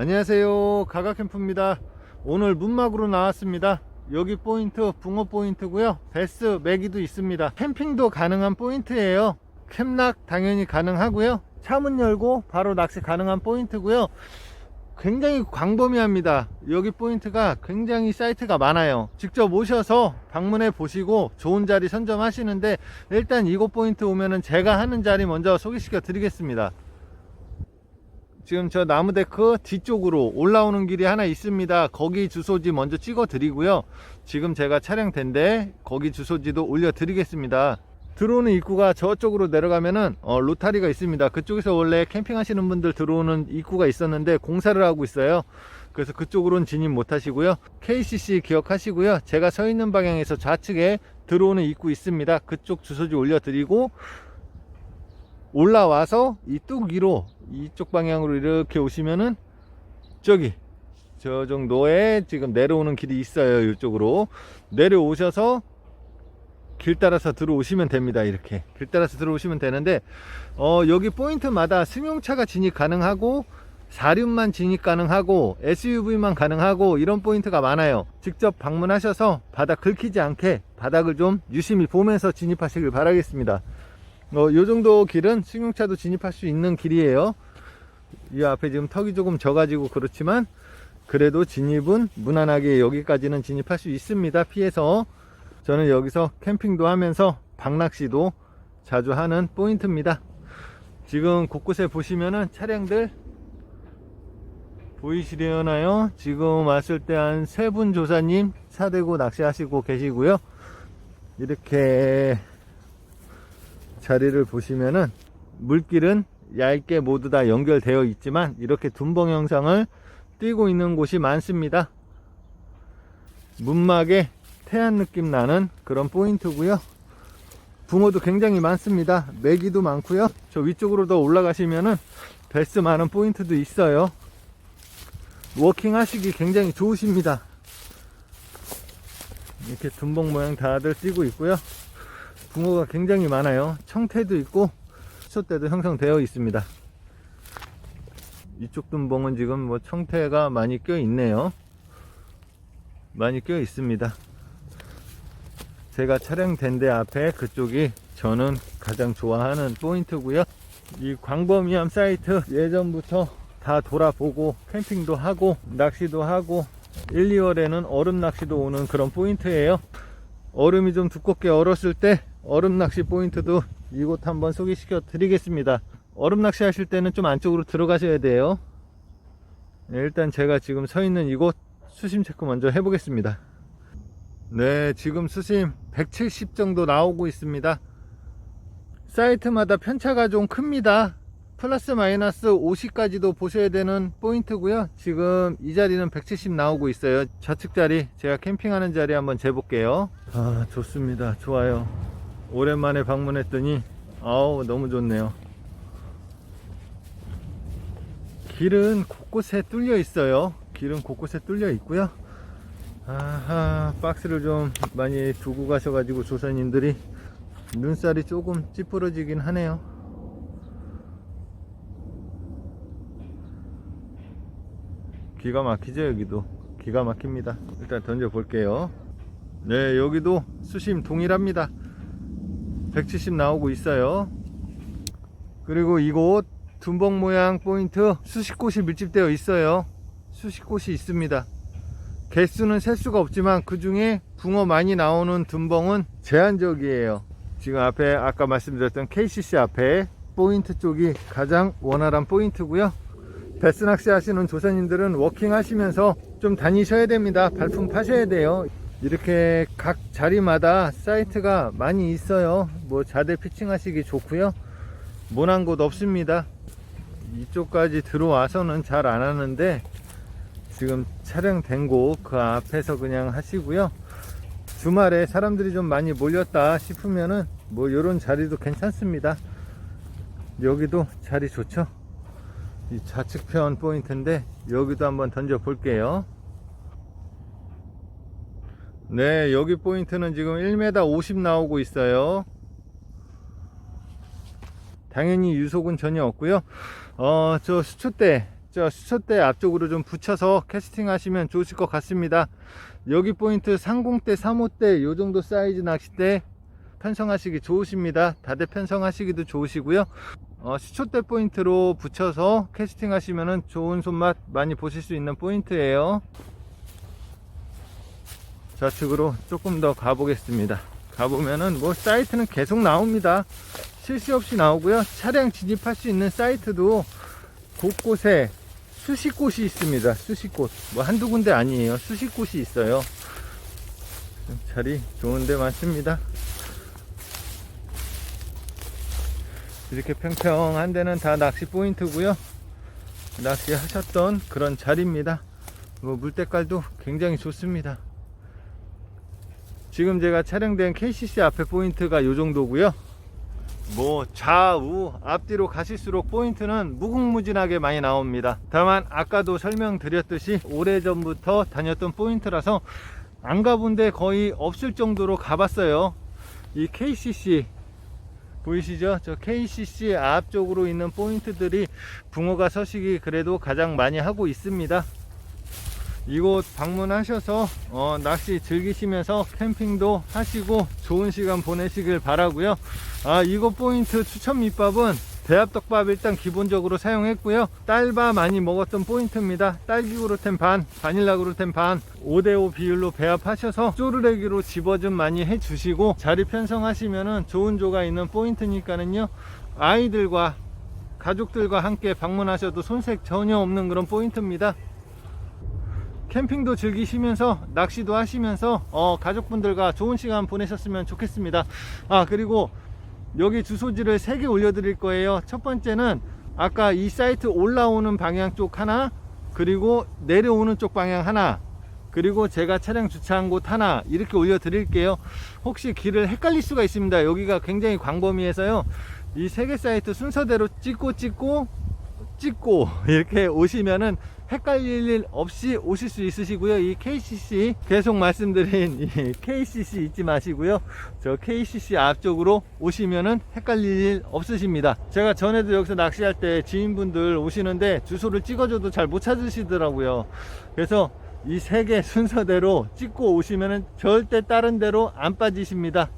안녕하세요. 가가캠프입니다. 오늘 문막으로 나왔습니다. 여기 포인트 붕어 포인트고요. 베스 매기도 있습니다. 캠핑도 가능한 포인트예요. 캠락 당연히 가능하고요. 차문 열고 바로 낚시 가능한 포인트고요. 굉장히 광범위합니다. 여기 포인트가 굉장히 사이트가 많아요. 직접 오셔서 방문해 보시고 좋은 자리 선점하시는데 일단 이곳 포인트 오면은 제가 하는 자리 먼저 소개시켜 드리겠습니다 지금 저 나무데크 뒤쪽으로 올라오는 길이 하나 있습니다. 거기 주소지 먼저 찍어 드리고요. 지금 제가 촬영된데 거기 주소지도 올려 드리겠습니다. 들어오는 입구가 저쪽으로 내려가면은 어, 로타리가 있습니다. 그쪽에서 원래 캠핑 하시는 분들 들어오는 입구가 있었는데 공사를 하고 있어요. 그래서 그쪽으로는 진입 못 하시고요. KCC 기억하시고요. 제가 서 있는 방향에서 좌측에 들어오는 입구 있습니다. 그쪽 주소지 올려 드리고 올라와서 이 뚝 위로 이쪽 방향으로 이렇게 오시면은 저기 저 정도에 지금 내려오는 길이 있어요 이쪽으로. 내려오셔서 길 따라서 들어오시면 됩니다 이렇게. 길 따라서 들어오시면 되는데 어 여기 포인트마다 승용차가 진입 가능하고 사륜만 진입 가능하고 SUV만 가능하고 이런 포인트가 많아요. 직접 방문하셔서 바닥 긁히지 않게 바닥을 좀 유심히 보면서 진입하시길 바라겠습니다 어, 요 정도 길은 승용차도 진입할 수 있는 길이에요. 이 앞에 지금 턱이 조금 져가지고 그렇지만 그래도 진입은 무난하게 여기까지는 진입할 수 있습니다. 피해서 저는 여기서 캠핑도 하면서 방낚시도 자주 하는 포인트입니다. 지금 곳곳에 보시면은 차량들 보이시려나요? 지금 왔을 때 한 세 분 조사님 차 대고 낚시하시고 계시고요. 이렇게 자리를 보시면은 물길은 얇게 모두 다 연결되어 있지만 이렇게 둔봉 형상을 띄고 있는 곳이 많습니다. 문막에 태안 느낌 나는 그런 포인트고요. 붕어도 굉장히 많습니다. 메기도 많고요. 저 위쪽으로 더 올라가시면은 베스 많은 포인트도 있어요. 워킹 하시기 굉장히 좋으십니다. 이렇게 둔봉 모양 다들 띄고 있고요. 붕어가 굉장히 많아요. 청태도 있고 수초대도 형성되어 있습니다. 이쪽 둔봉은 지금 뭐 청태가 많이 껴 있네요. 많이 껴 있습니다. 제가 촬영된 데 앞에 그쪽이 저는 가장 좋아하는 포인트고요. 이 광범위함 사이트 예전부터 다 돌아보고 캠핑도 하고 낚시도 하고 1, 2월에는 얼음 낚시도 오는 그런 포인트예요. 얼음이 좀 두껍게 얼었을 때 얼음 낚시 포인트도 이곳 한번 소개시켜 드리겠습니다. 얼음 낚시 하실 때는 좀 안쪽으로 들어가셔야 돼요. 네, 일단 제가 지금 서 있는 이곳 수심 체크 먼저 해보겠습니다. 네, 지금 수심 170 정도 나오고 있습니다. 사이트마다 편차가 좀 큽니다. 플러스 마이너스 50까지도 보셔야 되는 포인트고요. 지금 이 자리는 170 나오고 있어요. 좌측 자리, 제가 캠핑하는 자리 한번 재볼게요. 아, 좋습니다. 좋아요. 오랜만에 방문했더니 아우 너무 좋네요. 길은 곳곳에 뚫려 있어요. 길은 곳곳에 뚫려 있고요. 아하, 박스를 좀 많이 두고 가셔가지고 조사님들이 눈살이 조금 찌푸러지긴 하네요. 기가 막히죠 여기도 기가 막힙니다 일단 던져 볼게요 네 여기도 수심 동일합니다 170 나오고 있어요. 그리고 이곳 둔봉 모양 포인트 수식꽃이 밀집되어 있어요. 수식꽃이 있습니다. 개수는 셀 수가 없지만 그 중에 붕어 많이 나오는 둔봉은 제한적이에요. 지금 앞에 아까 말씀드렸던 KCC 앞에 포인트 쪽이 가장 원활한 포인트고요. 베스 낚시 하시는 조사님들은 워킹 하시면서 좀 다니셔야 됩니다. 발품 파셔야 돼요. 이렇게 각 자리마다 사이트가 많이 있어요. 뭐 자대 피칭 하시기 좋고요. 모난 곳 없습니다. 이쪽까지 들어와서는 잘 안 하는데 지금 촬영된 곳 그 앞에서 그냥 하시고요. 주말에 사람들이 좀 많이 몰렸다 싶으면은 뭐 이런 자리도 괜찮습니다. 여기도 자리 좋죠. 이 좌측편 포인트인데 여기도 한번 던져 볼게요 네 여기 포인트는 지금 1m 50 나오고 있어요 당연히 유속은 전혀 없고요 어 저 수초대 저 수초대 앞쪽으로 좀 붙여서 캐스팅 하시면 좋으실 것 같습니다. 여기 포인트 30대, 35대 요 정도 사이즈 낚싯대 편성하시기 좋으십니다. 다대 편성하시기도 좋으시고요. 어, 수초대 포인트로 붙여서 캐스팅 하시면 좋은 손맛 많이 보실 수 있는 포인트예요. 좌측으로 조금 더 가보겠습니다. 가보면은 뭐 사이트는 계속 나옵니다. 실시 없이 나오고요. 차량 진입할 수 있는 사이트도 곳곳에 수십 곳이 있습니다. 수십 곳. 뭐 한두 군데 아니에요. 수십 곳이 있어요. 자리 좋은데 많습니다. 이렇게 평평한 데는 다 낚시 포인트고요. 낚시 하셨던 그런 자리입니다. 뭐 물때깔도 굉장히 좋습니다. 지금 제가 촬영된 KCC 앞에 포인트가 요 정도고요. 뭐 좌우 앞뒤로 가실수록 포인트는 무궁무진하게 많이 나옵니다. 다만 아까도 설명드렸듯이 오래전부터 다녔던 포인트라서 안 가본 데 거의 없을 정도로 가봤어요. 이 KCC 보이시죠? 저 KCC 앞쪽으로 있는 포인트들이 붕어가 서식이 그래도 가장 많이 하고 있습니다. 이곳 방문하셔서 어, 낚시 즐기시면서 캠핑도 하시고 좋은 시간 보내시길 바라고요. 아 이곳 포인트 추천 밑밥은 배합떡밥 일단 기본적으로 사용했고요. 딸바 많이 먹었던 포인트입니다. 딸기 그루텐 반, 바닐라 그루텐 반, 5대5 비율로 배합하셔서 쪼르레기로 집어 좀 많이 해주시고 자리 편성하시면은 좋은 조가 있는 포인트니까는요. 아이들과 가족들과 함께 방문하셔도 손색 전혀 없는 그런 포인트입니다. 캠핑도 즐기시면서 낚시도 하시면서 어, 가족분들과 좋은 시간 보내셨으면 좋겠습니다. 아 그리고 여기 주소지를 3개 올려 드릴 거예요. 첫 번째는 아까 이 사이트 올라오는 방향 쪽 하나 그리고 내려오는 쪽 방향 하나 그리고 제가 차량 주차한 곳 하나 이렇게 올려 드릴게요. 혹시 길을 헷갈릴 수가 있습니다. 여기가 굉장히 광범위해서요. 이 세 개 사이트 순서대로 찍고 찍고 찍고 이렇게 오시면은 헷갈릴 일 없이 오실 수 있으시고요. 이 KCC 계속 말씀드린 이 KCC 잊지 마시고요. 저 KCC 앞쪽으로 오시면은 헷갈릴 일 없으십니다. 제가 전에도 여기서 낚시할 때 지인분들 오시는데 주소를 찍어줘도 잘 못 찾으시더라고요. 그래서 이 세 개 순서대로 찍고 오시면은 절대 다른 데로 안 빠지십니다.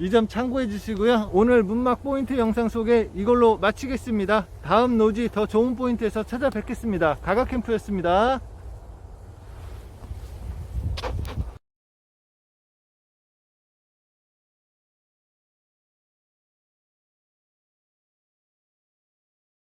이 점 참고해 주시고요. 오늘 문막 포인트 영상 속에 이걸로 마치겠습니다. 다음 노지 더 좋은 포인트에서 찾아뵙겠습니다. 가가캠프였습니다.